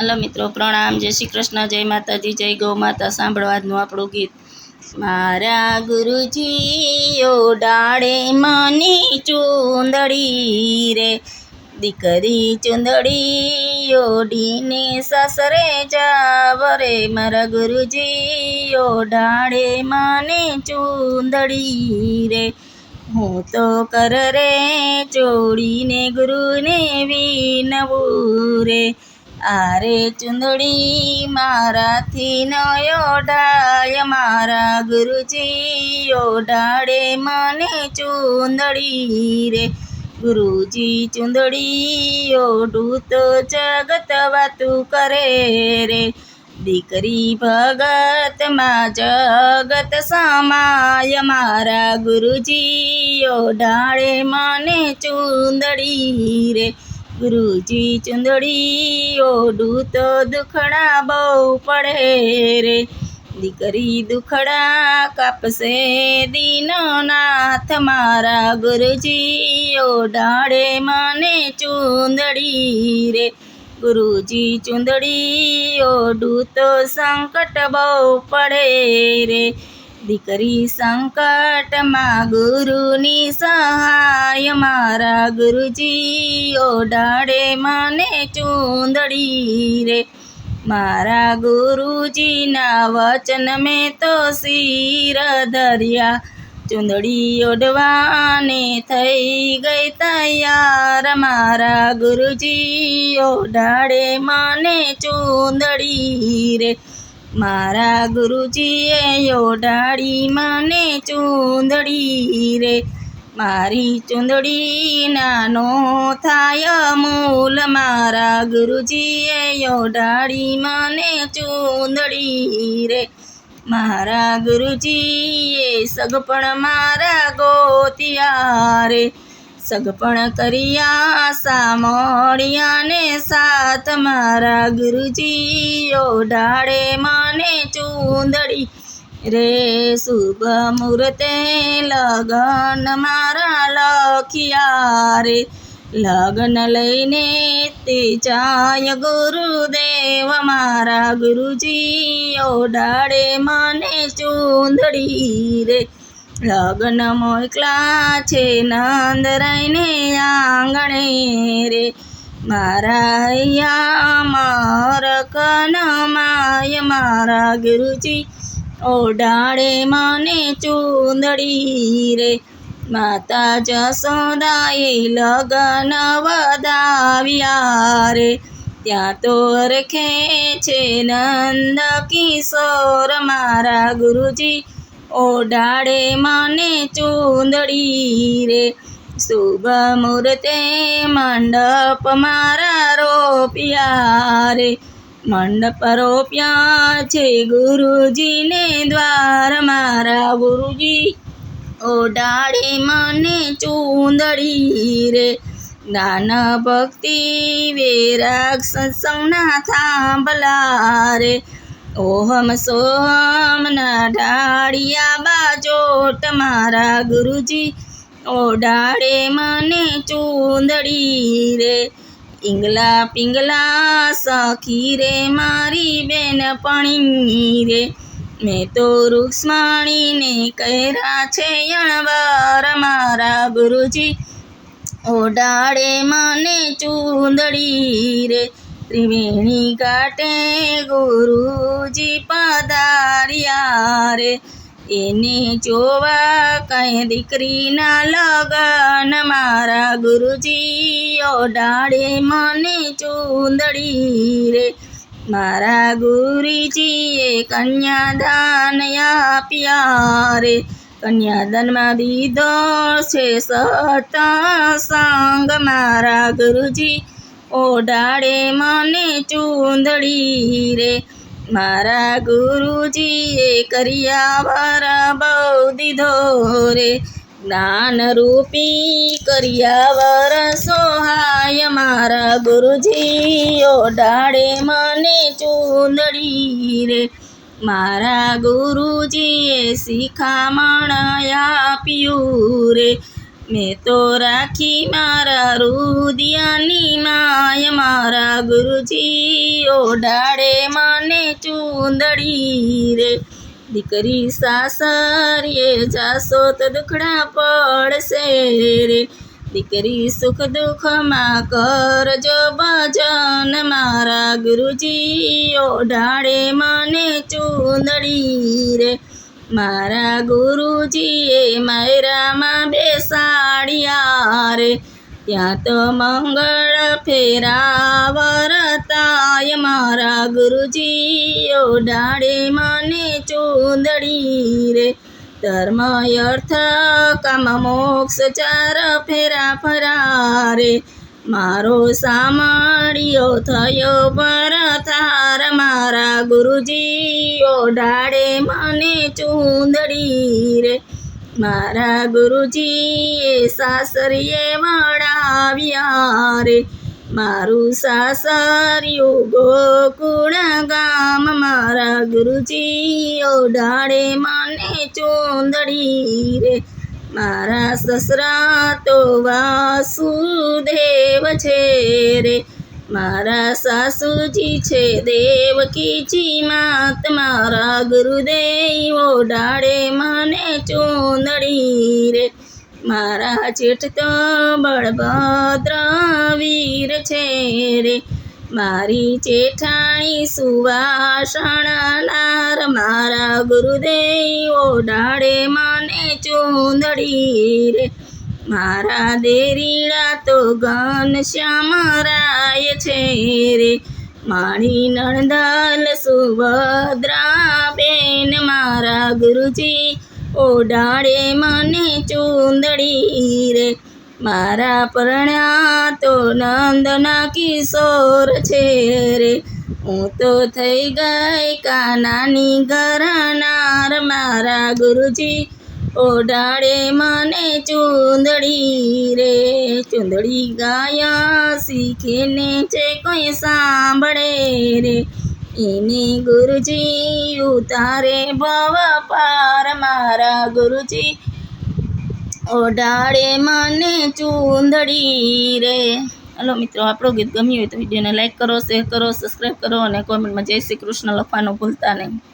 Hello મિત્રો, પ્રણામ. જય શ્રી કૃષ્ણ, જય માતાજી, જય ગૌ માતા. સાંભળવાનું આપણું ગીત. મારા ગુરુજી ડાળે મને ચૂંદડી રે. દીકરી ચૂંદડી ઓઢીને સસરે જાવ રે મારા ગુરુજી ડાળે મને ચૂંદડી રે. હું તો કર રે ચોડીને ગુરુને વિનવું રે. આરે ચુંદડી મારાથી ન ઓઢાય, મારા ગુરુજી ઓઢાડે મને ચુંદડી રે. ગુરુજી ચુંદડી ઓઢું તો જગત વાતું કરે રે. દીકરી ભગતમાં જગત સમાય, મારા ગુરુજી ઓઢાડે મને ચુંદડી રે. ગુરુજી ચુંદડી ઓઢું તો દુખડા બહુ પડે રે. દીકરી દુખડા કાપશે દીનો નાથ મારા ગુરુજી ઓઢાડે મને ચુંદડી રે. ગુરુજી ચુંદડી ઓઢું તો સંકટ બહુ પડે રે. દીકરી સંકટમાં ગુરુની સહાય મારા ગુરુજી ઓઢાડે મને ચૂંદડી રે. મારા ગુરુજીના વચન મેં તો શિર ધર્યા. ચૂંદડી ઓઢવાને થઈ ગઈ તૈયાર. મારા ગુરુજી ઓઢાડે મને ચૂંદડી રે. મારા ગુરુજીએ ઓઢાડી મને ચૂંદડી રે. મારી ચૂંદડી નાનો થાય મૂલ મારા ગુરુજીએ ઓઢાડી મને ચૂંદડી રે. મારા ગુરુજીએ સગપણ મારા ગોતિયા રે. સગપણ કર્યા સામળિયા ને સાત મારા ગુરુજી ઓઢાડે મને ચૂંદડી. રે શુભ મુહૂર્તે લગન મારા લખિયા રે. લગ્ન લઈને તે ચાય ગુરુદેવ મારા ગુરુજી ઓઢાડે મને ચૂંદડી રે. લગ્ન મોકલા છે નંદરાયને આંગણે રે. મારા માર કન માય મારા ગુરુજી, ઓઢાડે મને ચૂંદડી રે. માતા જસોદાએ લગ્ન વધાવ્યા રે. ત્યાં તો રખે છે નંદ કિશોર, મારા ગુરુજી ઓઢાડે મને ચૂંદડી રે. શુભ મુહૂર્તે મંડપ મારા રોપ્યા રે. મંડપ રોપ્યા છે ગુરુજીને દ્વાર મારા ગુરુજી. ઓઢાડે મને ચૂંદડી રે. દાન ભક્તિ વેરાગ સત્સંગના થાંભલા રે. ઓહમ સોહમ ના ઢાળિયા બાજોટ મારા ગુરુજી. ઓઢાડે મને ચૂંદડી રે. ઇંગલા પિંગલા સખી રે મારી બેન પણી રે. મેં તો રૂક્ષ્મણીને કર્યા છે અણવાર મારા ગુરુજી. ઓઢાડે મને ચૂંદડી રે. ત્રિવેણી ઘાટે ગુરુજી પધાર્યા રે. એને જોવા કઈ દીકરીના લગન મારા ગુરુજી ઓઢાડે મને ચૂંદડી રે. મારા ગુરુજીએ કન્યાદાન આપ્યા રે. કન્યાદાનમાં દીધો છે સતસંગ મારા ગુરુજી ઓઢાડે મને ચૂંદડી રે. મારા ગુરુજીએ કર્યા વર બહુ દીધો રે જ્ઞાનરૂપી કર્યા વર સોહાય. મારા ગુરુજી ઓઢાડે મને ચૂંદડી રે. મારા ગુરુજીએ શિખામણ આપ્યું રે. મેં તો રાખી મારા રુદિયાની માય મારા ગુરુજી ઓઢાડે મને ચૂંદડી રે. દીકરી સાસરીએ જાશો તો દુખડા પડશે રે. દીકરી સુખ દુઃખમાં કરજો ભજન. મારા ગુરુજી ઓઢાડે મને ચૂંદડી રે. મારા ગુરુજીએ માયરામાં બેસાડ્યા રે. ત્યાં તો મંગળ ફેરા વરતાય મારા ગુરુજી ઓઢાડે મને ચૂંદડી રે ધર્મ અર્થ કામ મોક્ષ ચાર ફેરા ફરારે મારો સામાડિયો થયો ભરતાર મારા ગુરુજી ઓઢાડે મને ચૂંદડી રે મારા ગુરુજીએ સાસરીએ વળાવ્યા રે મારું સાસરિયું ગોકુળ ગામ, મારા ગુરુજી ઓઢાડે મને ચૂંદડી રે મારા સસરા તો વાસુદેવ છે રે. મારા સાસુજી છે દેવકીજી માત, મારા ગુરુદેવ ડાળે મને ચૂંદડી રે. મારા જેઠ તો બળભદ્ર વીર છે રે. મારી જેઠાણી સુવાસણાર મારા ગુરુદેવ ડાળે મને ચૂંદડી રે. મારા દેરીડા તો ઘન શ્યામરાય છે રે. મારી નણદાલ સુભદ્રા બેન મારા ગુરુજી ઓઢાડે મને ચૂંદડી રે. મારા પરણ્યા તો નંદના કિશોર છે રે. હું તો થઈ ગઈ કાનાની ઘરનાર. મારા ગુરુજી ઓઢાડે મને ચૂંદડી રે. ચૂંદડી ગાયા શીખીને છે કોઈ સાંભળે રે. એને ગુરુજી ઉતારે ભવ પાર મારા ગુરુજી. ઓઢાડે મને ચૂંદડી રે. હલો મિત્રો, આપણું ગીત ગમ્યું હોય તો વિડીયોને લાઇક કરો, શેર કરો, સબસ્ક્રાઈબ કરો અને કોમેન્ટમાં જય શ્રી કૃષ્ણ લખવાનું ભૂલતા નહીં.